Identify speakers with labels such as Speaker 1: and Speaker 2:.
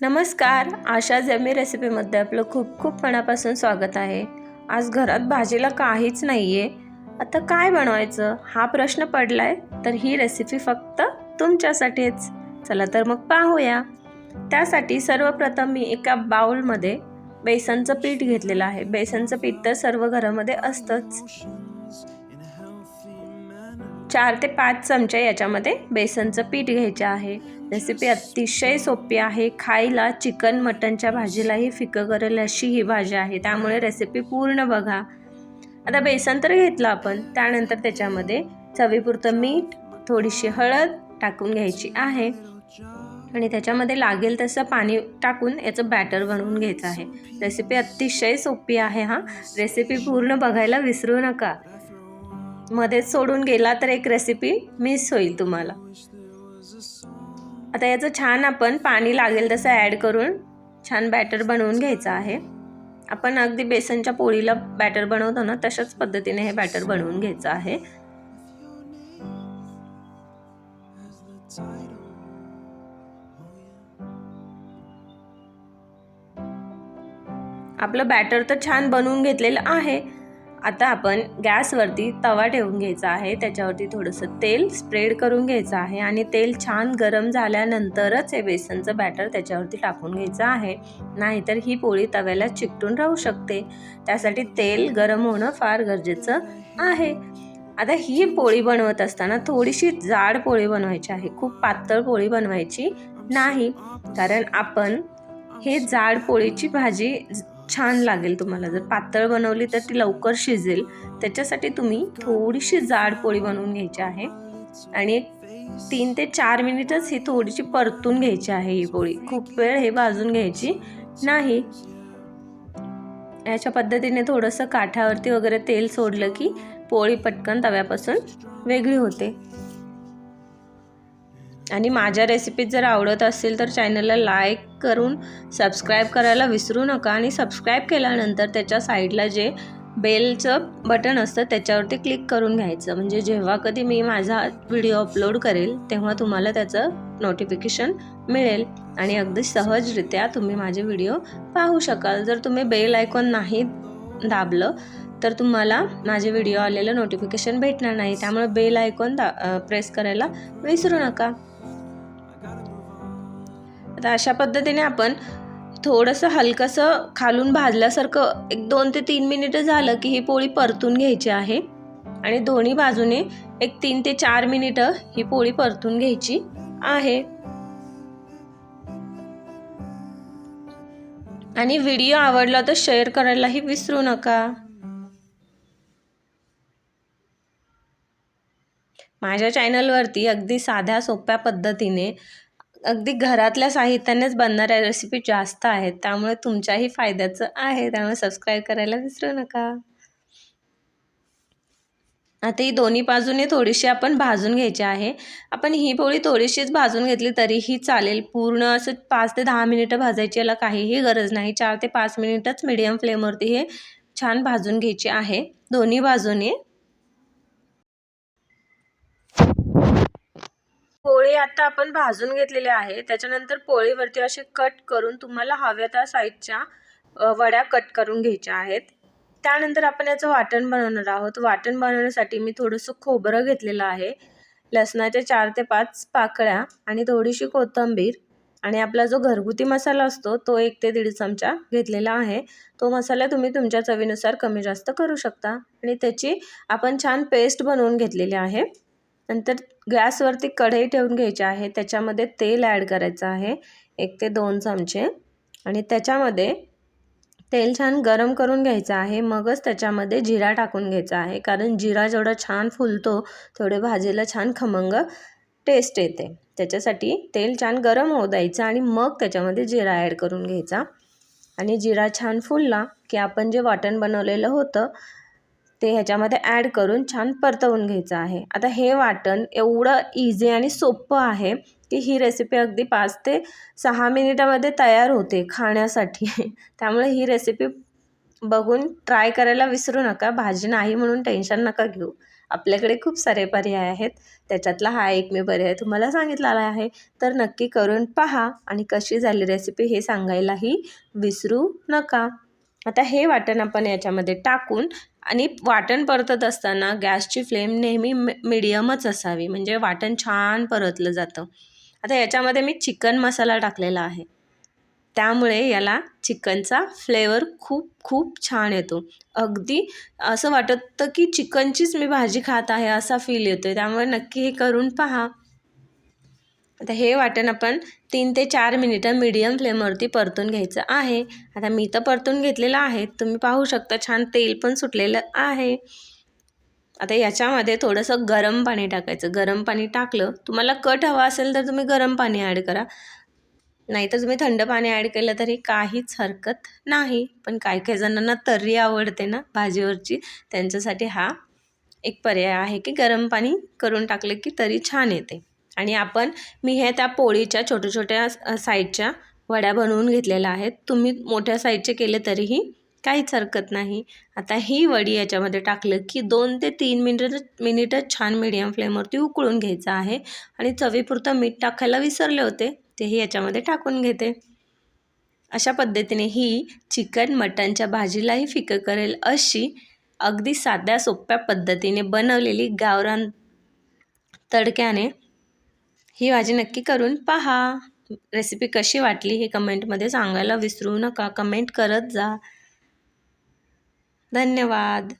Speaker 1: नमस्कार आशा जमी रेसिपीमध्ये आपलं खूप खूप मनापासून स्वागत आहे. आज घरात भाजीला काहीच नाही आहे आता काय बनवायचं? हा प्रश्न पडलाय तर ही रेसिपी फक्त तुमच्यासाठीच. चला तर मग पाहूया. त्यासाठी सर्वप्रथम मी एका बाउलमध्ये बेसनचं पीठ घेतलेलं आहे. बेसनचं पीठ तर सर्व घरामध्ये असतंच. चार ते पाच चमचे याच्यामध्ये बेसनचं पीठ घ्यायचे आहे. रेसिपी अतिशय सोपी आहे. खायला चिकन मटनच्या भाजीलाही फिकं करेल अशी ही भाजी आहे. त्यामुळे रेसिपी पूर्ण बघा. आता बेसन तर घेतलं आपण. त्यानंतर त्याच्यामध्ये चवीपुरतं मीठ थोडीशी हळद टाकून घ्यायची आहे. आणि त्याच्यामध्ये लागेल तसं पाणी टाकून याचं बॅटर बनवून घ्यायचं आहे. रेसिपी अतिशय सोपी आहे हा. रेसिपी पूर्ण बघायला विसरू नका. मध्येच सोडून गेला तर एक रेसिपी मिस होईल तुम्हाला. आता याचं छान आपण पाणी लागेल तसं ॲड करून छान बॅटर बनवून घ्यायचं आहे. आपण अगदी बेसनच्या पोळीला बॅटर बनवतो ना तशाच पद्धतीने हे बॅटर बनवून घ्यायचं आहे. आपलं बॅटर तर छान बनवून घेतलेलं आहे. आता आपण गॅसवरती तवा ठेवून घ्यायचा आहे. त्याच्यावरती थोडंसं तेल स्प्रेड करून घ्यायचं आहे आणि तेल छान गरम झाल्यानंतरच हे बेसनचं बॅटर त्याच्यावरती टाकून घ्यायचं आहे. नाहीतर ही पोळी तव्याला चिकटून राहू शकते. त्यासाठी तेल गरम होणं फार गरजेचं आहे. आता ही पोळी बनवत असताना थोडीशी जाड पोळी बनवायची आहे. खूप पातळ पोळी बनवायची नाही. कारण आपण हे जाड पोळीची भाजी छान लागेल तुम्हाला. जर पातळ बनवली तर ती लवकर शिजेल. त्याच्यासाठी तुम्ही थोडीशी जाड पोळी बनवून घ्यायची आहे. आणि एक तीन ते चार मिनिटच ही थोडीशी परतून घ्यायची आहे ही पोळी. खूप वेळ हे भाजून घ्यायची नाही. याच्या पद्धतीने थोडंसं काठावरती वगैरे तेल सोडलं की पोळी पटकन तव्यापासून वेगळी होते. आणि माझ्या रेसिपीज जर आवडत असेल तर चॅनलला लाईक करून सबस्क्राईब करायला विसरू नका आणि सबस्क्राईब केल्यानंतर त्याच्या साईडला जे बेलचं बटन असतं त्याच्यावरती क्लिक करून घ्यायचं. म्हणजे जेव्हा कधी मी माझा व्हिडिओ अपलोड करेल तेव्हा तुम्हाला त्याचं नोटिफिकेशन मिळेल. आणि अगदी सहजरित्या तुम्ही माझे व्हिडिओ पाहू शकाल. जर तुम्ही बेल आयकॉन नाही दाबलं तर तुम्हाला माझे व्हिडिओ आलेलं नोटिफिकेशन भेटणार नाही. त्यामुळे बेल आयकॉन दा प्रेस करायला विसरू नका. आता अशा पद्धतीने आपण थोडंसं हलकंसं खालून भाजल्यासारखं एक दोन ते तीन मिनिटं झालं की ही पोळी परतून घ्यायची आहे. आणि दोन्ही बाजूने एक तीन ते चार मिनिटं ही पोळी परतून घ्यायची आहे. आणि व्हिडिओ आवडला तर शेअर करायलाही विसरू नका. माझ्या चॅनलवरती अगदी साध्या सोप्या पद्धतीने अगदी घरातल्या साहित्यानेच बनणाऱ्या रेसिपी जास्त आहेत. त्यामुळे तुमच्याही फायद्याचं आहे. त्यामुळे सबस्क्राईब करायला विसरू नका. आता ही दोन्ही बाजूने थोडीशी आपण भाजून घ्यायची आहे. आपण ही पोळी थोडीशीच भाजून घेतली तरीही चालेल. पूर्ण असं पाच ते दहा मिनिटं भाजायची याला काहीही गरज नाही. चार ते पाच मिनिटच मिडियम फ्लेमवरती हे छान भाजून घ्यायची आहे. दोन्ही बाजूने पोळी आता आपण भाजून घेतलेली आहे. त्याच्यानंतर पोळीवरती असे कट करून तुम्हाला हव्या त्या साईजच्या वड्या कट करून घ्यायच्या आहेत. त्यानंतर आपण याचं वाटण बनवणार आहोत. वाटण बनवण्यासाठी मी थोडंसं खोबरं घेतलेलं आहे. लसणाच्या चार ते पाच पाकळ्या आणि थोडीशी कोथिंबीर आणि आपला जो घरगुती मसाला असतो तो एक ते दीड चमचा घेतलेला आहे. तो मसाला तुम्ही तुमच्या चवीनुसार कमी जास्त करू शकता. आणि त्याची आपण छान पेस्ट बनवून घेतलेली आहे. नंतर गॅसवरती कढई ठेवून घ्यायची आहे. त्याच्यामध्ये तेल ॲड करायचं आहे. एक ते दोन चमचे. आणि त्याच्यामध्ये तेल छान गरम करून घ्यायचं आहे. मगच त्याच्यामध्ये जिरा टाकून घ्यायचा आहे. कारण जिरा जेवढा छान फुलतो तेवढे भाजीला छान खमंग टेस्ट येते. त्याच्यासाठी तेल छान गरम होऊ द्यायचं आणि मग त्याच्यामध्ये जिरा ॲड करून घ्यायचा. आणि जिरा छान फुलला की आपण जे वाटण बनवलेलं होतं ते ह्याच्यामध्ये ॲड करून छान परतवून घ्यायचं आहे. आता हे वाटण एवढं इझी आणि सोपं आहे की ही रेसिपी अगदी पाच ते सहा मिनिटामध्ये तयार होते खाण्यासाठी. त्यामुळे ही रेसिपी बघून ट्राय करायला विसरू नका भाजी नाही म्हणून टेन्शन नका घेऊ. आपल्याकडे खूप सारे पर्याय आहेत. त्याच्यातला हा एक मी पर्याय तुम्हाला सांगितलेला आहे. तर नक्की करून पहा आणि कशी झाली रेसिपी हे सांगायलाही विसरू नका. आता हे वाटण आपण याच्यामध्ये टाकून आणि वाटण परतत असताना गॅसची फ्लेम नेहमी मिडियमच असावी. म्हणजे वाटण छान परतलं जातं. आता याच्यामध्ये मी चिकन मसाला टाकलेला आहे. त्यामुळे याला चिकनचा फ्लेवर खूप खूप छान येतो. अगदी असं वाटतं की चिकनचीच मी भाजी खात आहे असा फील येतो आहे त्यामुळे नक्की हे करून पहा. आता हे वाटण आपण तीन ते चार मिनिटं मीडियम फ्लेमवरती परतून घ्यायचं आहे. आता मी तर परतून घेतलेलं आहे. तुम्ही पाहू शकता छान तेल पण सुटलेलं आहे. आता याच्यामध्ये थोडंसं गरम पाणी टाकायचं. गरम पाणी टाकलं तुम्हाला कट हवा असेल तर तुम्ही गरम पाणी ॲड करा. नाहीतर तुम्ही थंड पाणी ॲड केलं तरी काहीच हरकत नाही. पण काही काही जणांना तर्री आवडते ना भाजीवरची त्यांच्यासाठी हा एक पर्याय आहे की गरम पाणी करून टाकलं की तरी छान येते. आणि आपण मी हे त्या पोळीच्या छोट्या छोट्या साईजच्या वड्या बनवून घेतलेल्या आहेत. तुम्ही मोठ्या साईजचे केले तरीही काहीच हरकत नाही. आता ही वडी याच्यामध्ये टाकलं की दोन ते तीन मिनिट मिनिटं छान मीडियम फ्लेमवरती उकळून घ्यायचं आहे आणि चवीपुरतं मीठ टाकायला विसरले होते तेही याच्यामध्ये टाकून घेते. अशा पद्धतीने ही चिकन मटनच्या भाजीलाही फिकं करेल अशी अगदी साध्या सोप्या पद्धतीने बनवलेली गावरान तडक्याने ही भाजी नक्की करून पहा. रेसिपी कशी वाटली हे कमेंटमध्ये सांगायला विसरू नका. कमेंट करत जा. धन्यवाद.